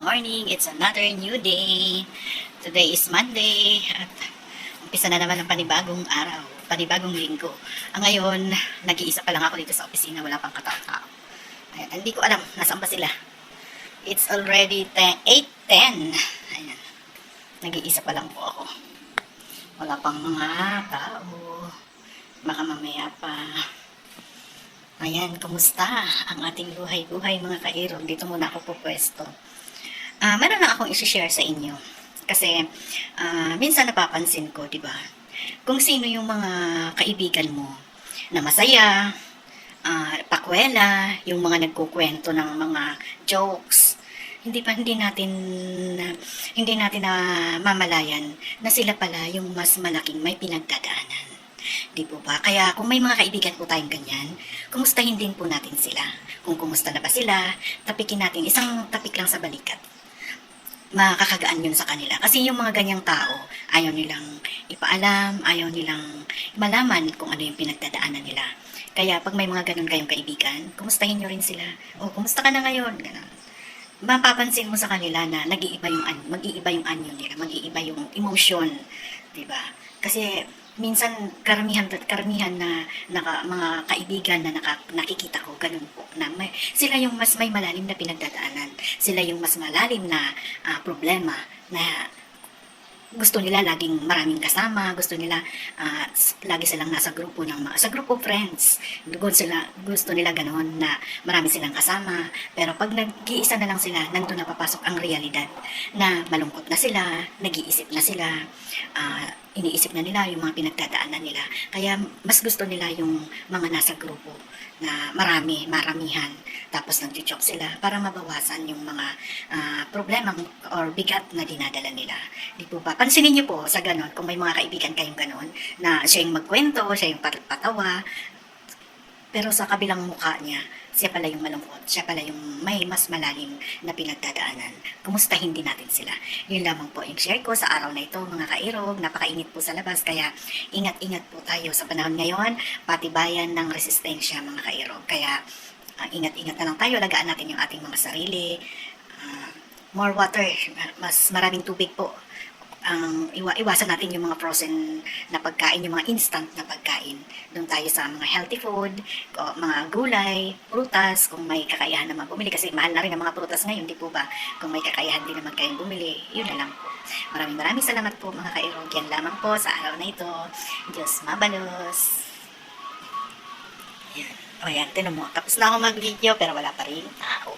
Morning, it's another new day. Today is Monday at umpisa na naman ang panibagong araw, panibagong linggo. Ang ngayon, nag-iisa pa lang ako dito sa opisina, wala pang katao-tao. Ayan, hindi ko alam, nasaan ba sila? It's already 10, 8.10. Ayan, nag-iisa pa lang po ako. Wala pang mga tao. Baka mamaya pa. Ayan, kumusta ang ating buhay-buhay mga kairog? Dito muna ako po Ah, meron na akong i-share sa inyo. Kasi ah, minsan napapansin ko, 'di ba? Kung sino yung mga kaibigan mo na masaya, ah, pakwela, yung mga nagkukwento ng mga jokes, hindi pa hindi natin na- hindi natin na mamalayan na sila pala yung mas malaking may pinagdadaanan. Di po ba? Kaya kung may mga kaibigan po tayong ganyan, kumustahin din po natin sila. Kung kumusta na ba sila, tapikin natin isang tapik lang sa balikat makakagaan yun sa kanila. Kasi yung mga ganyang tao, ayaw nilang ipaalam, ayaw nilang malaman kung ano yung pinagdadaanan nila. Kaya pag may mga ganun kayong kaibigan, kumustahin nyo rin sila. O, kumusta ka na ngayon? Ganun. Mapapansin mo sa kanila na nag-iiba yung, mag-iiba yung anyo nila, mag-iiba yung emotion. ba? Kasi minsan karamihan karamihan na naka, mga kaibigan na naka, nakikita ko ganun po na may, sila yung mas may malalim na pinagdadaanan sila yung mas malalim na ah, problema na gusto nila laging maraming kasama, gusto nila s- lagi silang nasa grupo ng mga, sa group of friends. Gusto sila gusto nila ganoon na marami silang kasama, pero pag nag-iisa na lang sila, nandun na papasok ang realidad na malungkot na sila, nag-iisip na sila, ah, iniisip na nila yung mga pinagdadaanan nila. Kaya mas gusto nila yung mga nasa grupo na marami, maramihan. Tapos nag-joke sila para mabawasan yung mga ah, problema or bigat na dinadala nila. Di po ba? Pansinin niyo po sa ganon, kung may mga kaibigan kayong ganon, na siya yung magkwento, siya yung pat- patawa, pero sa kabilang mukha niya, siya pala yung malungkot, siya pala yung may mas malalim na pinagdadaanan. Kumustahin din natin sila. Yun lamang po yung share ko sa araw na ito, mga kairog. Napakainit po sa labas, kaya ingat-ingat po tayo sa panahon ngayon, patibayan ng resistensya, mga kairog. Kaya ah, ingat-ingat na lang tayo, alagaan natin yung ating mga sarili. Ah, more water, mas maraming tubig po ang iwa iwasan natin yung mga frozen na pagkain, yung mga instant na pagkain. Doon tayo sa mga healthy food, o mga gulay, prutas, kung may kakayahan naman bumili. Kasi mahal na rin ang mga prutas ngayon, di po ba? Kung may kakayahan din naman kayong bumili, yun na lang po. Maraming maraming salamat po mga kairog. Yan lamang po sa araw na ito. Diyos mabalos. Yan. O yan, tinan mo. Tapos na ako mag-video pero wala pa rin tao.